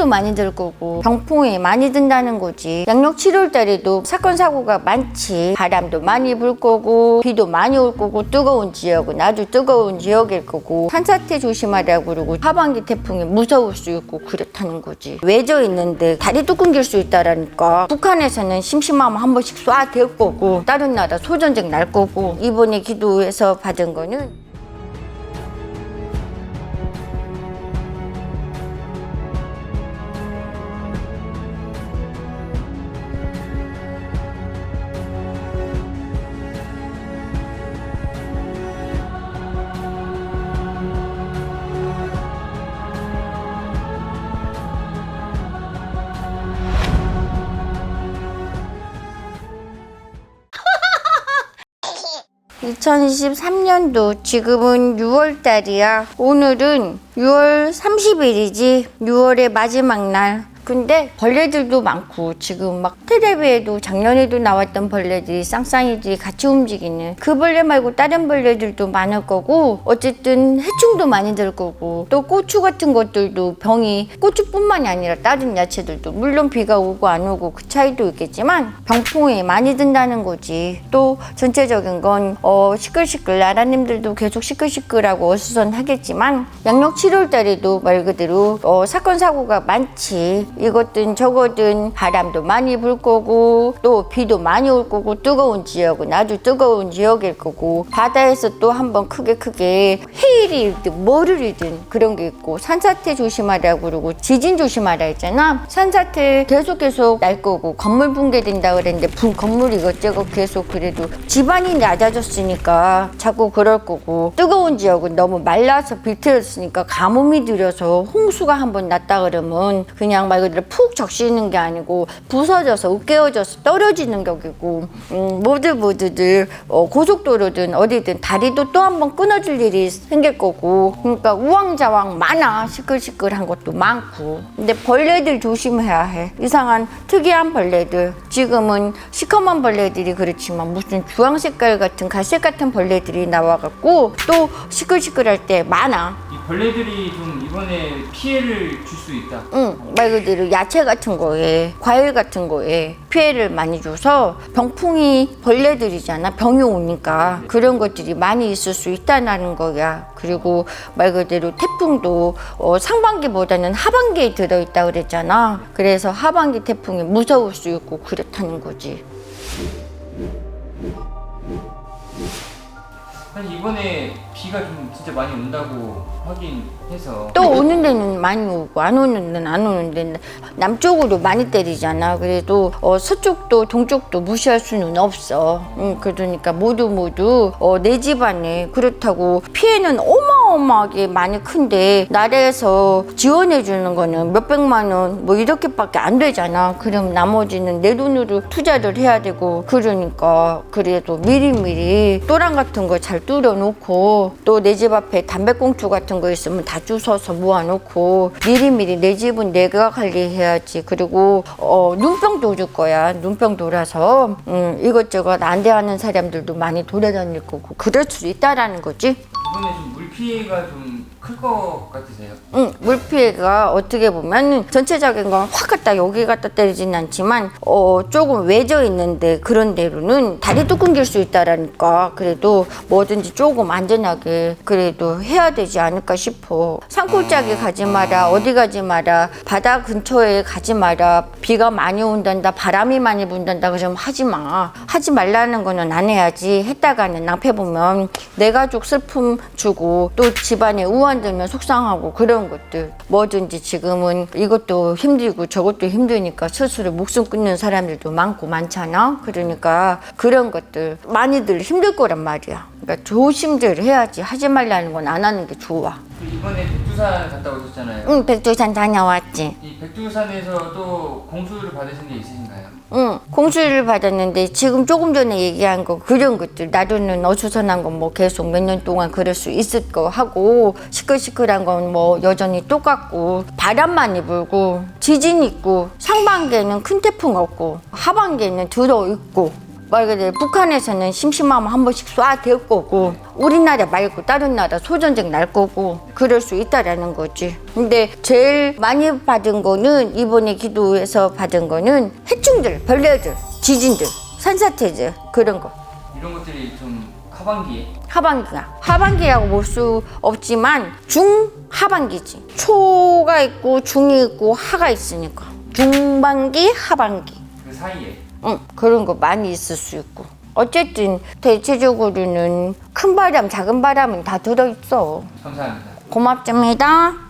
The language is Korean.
해충도 많이 들 거고 병풍이 많이 든다는 거지. 양력 7월 달에도 사건 사고가 많지. 바람도 많이 불 거고 비도 많이 올 거고 뜨거운 지역은 아주 뜨거운 지역일 거고 산사태 조심하라고 그러고 하반기 태풍이 무서울 수 있고 그렇다는 거지. 외져 있는데 다리도 끊길 수 있다라니까. 북한에서는 심심하면 한 번씩 쏴댈 거고 다른 나라 소전쟁 날 거고 이번에 기도해서 받은 거는 2023년도 지금은 6월 달이야. 오늘은 6월 30일이지. 6월의 마지막 날. 근데 벌레들도 많고 지금 막 텔레비에도 작년에도 나왔던 벌레들이 쌍쌍이들이 같이 움직이는 그 벌레 말고 다른 벌레들도 많을 거고 어쨌든 해충도 많이 들 거고 또 고추 같은 것들도 병이 고추뿐만이 아니라 다른 야채들도 물론 비가 오고 안 오고 그 차이도 있겠지만 병풍이 많이 든다는 거지. 또 전체적인 건 어, 시끌시끌 나라님들도 계속 시끌시끌하고 어수선하겠지만 양력 7월 달에도 말 그대로 어, 사건 사고가 많지 이것든 저거든 바람도 많이 불 거고 또 비도 많이 올 거고 뜨거운 지역은 아주 뜨거운 지역일 거고 바다에서 또 한번 크게 크게 해일이든 뭐를이든 그런 게 있고 산사태 조심하라고 그러고 지진 조심하라 했잖아. 산사태 계속 계속 날 거고 건물 붕괴된다 그랬는데 분 건물 이것저것 계속 그래도 집안이 낮아졌으니까 자꾸 그럴 거고 뜨거운 지역은 너무 말라서 비틀었으니까 가뭄이 들여서 홍수가 한번 났다 그러면 그냥 말 그대로 푹 적시는 게 아니고 부서져서 으깨어져서 떨어지는 격이고 음, 모두 모두들 어, 고속도로든 어디든 다리도 또 한 번 끊어질 일이 생길 거고 그러니까 우왕좌왕 많아. 시끌시끌한 것도 많고. 근데 벌레들 조심해야 해. 이상한 특이한 벌레들. 지금은 시커먼 벌레들이 그렇지만 무슨 주황 색깔 같은 갈색 같은 벌레들이 나와갖고 또 시끌시끌할 때 많아. 이 벌레들이 좀 이번에 피해를 줄 수 있다. 응, 말 그대로 야채 같은 거에, 과일 같은 거에 피해를 많이 줘서 병풍이 벌레들이잖아. 병이 오니까. 그런 것들이 많이 있을 수 있다는 거야. 그리고 말 그대로 태풍도 어, 상반기보다는 하반기에 들어있다 그랬잖아. 그래서 하반기 태풍이 무서울 수 있고 그렇다는 거지. 사실 이번에 비가 좀 진짜 많이 온다고 하긴 해서 또 오는 데는 많이 오고 안 오는 데는 안 오는 데는 남쪽으로 많이 때리잖아. 그래도 어, 서쪽도 동쪽도 무시할 수는 없어. 응, 그러니까 모두 모두 어, 내 집안에 그렇다고 피해는 어마 어마하게 많이 큰데 나라에서 지원해 주는 거는 몇백만 원 뭐 이렇게밖에 안 되잖아. 그럼 나머지는 내 돈으로 투자를 해야 되고 그러니까 그래도 미리미리 또랑 같은 거 잘 뚫어 놓고 또 내 집 앞에 담배꽁초 같은 거 있으면 다 주워서 모아놓고 미리미리 내 집은 내가 관리해야지. 그리고 어, 눈병 돌을 거야. 눈병 돌아서. 음, 이것저것 안 대하는 사람들도 많이 돌아다닐 거고. 그럴 수 있다라는 거지 이번에 좀 물 피해가 좀 클 것 같으세요? 응, 물 피해가 어떻게 보면 전체적인 건확 갖다 여기 갖다 때리진 않지만 어 조금 외져 있는데 그런 데로는 다리도 끊길 수 있다라니까 그래도 뭐든지 조금 안전하게 그래도 해야 되지 않을까 싶어. 산골짜기 가지 마라 어디 가지 마라 바다 근처에 가지 마라. 비가 많이 온단다 바람이 많이 분단다 그러면 하지 마. 하지 말라는 거는 안 해야지. 했다가는 낭패 보면 내 가족 슬픔 주고 또 집안에 우환 들면 속상하고 그런 것들. 뭐든지 지금은 이것도 힘들고 저것도 힘드니까 스스로 목숨 끊는 사람들도 많고 많잖아. 그러니까 그런 것들 많이들 힘들 거란 말이야. 그러니까 조심들 해야지. 하지 말라는 건 안 하는 게 좋아. 그 이번에 백두산 갔다 오셨잖아요. 응 백두산 다녀왔지. 이 또 공수를 받으신 게 있으신가요? 응, 공수를 받았는데 지금 조금 전에 얘기한 거 그런 것들 나도는 어수선한 건 뭐 계속 몇 년 동안 그럴 수 있을 거 하고 시끌시끌한 건 뭐 여전히 똑같고 바람 많이 불고 지진 있고 상반기에는 큰 태풍 없고 하반기에는 들어 있고 말 그대로 북한에서는 심심하면 한 번씩 쏴댈 거고 우리나라 말고 다른 나라 소전쟁 날 거고 그럴 수 있다라는 거지. 근데 제일 많이 받은 거는 이번에 기도에서 받은 거는 해충들, 벌레들, 지진들, 산사태들 그런 거. 이런 것들이 좀 하반기에 하반기야. 하반기라고 볼 수 없지만 중하반기지. 초가 있고 중이 있고 하가 있으니까. 중반기, 하반기. 그 사이에 응, 그런 거 많이 있을 수 있고. 어쨌든 대체적으로는 큰 바람, 작은 바람은 다 들어있어. 감사합니다. 고맙습니다.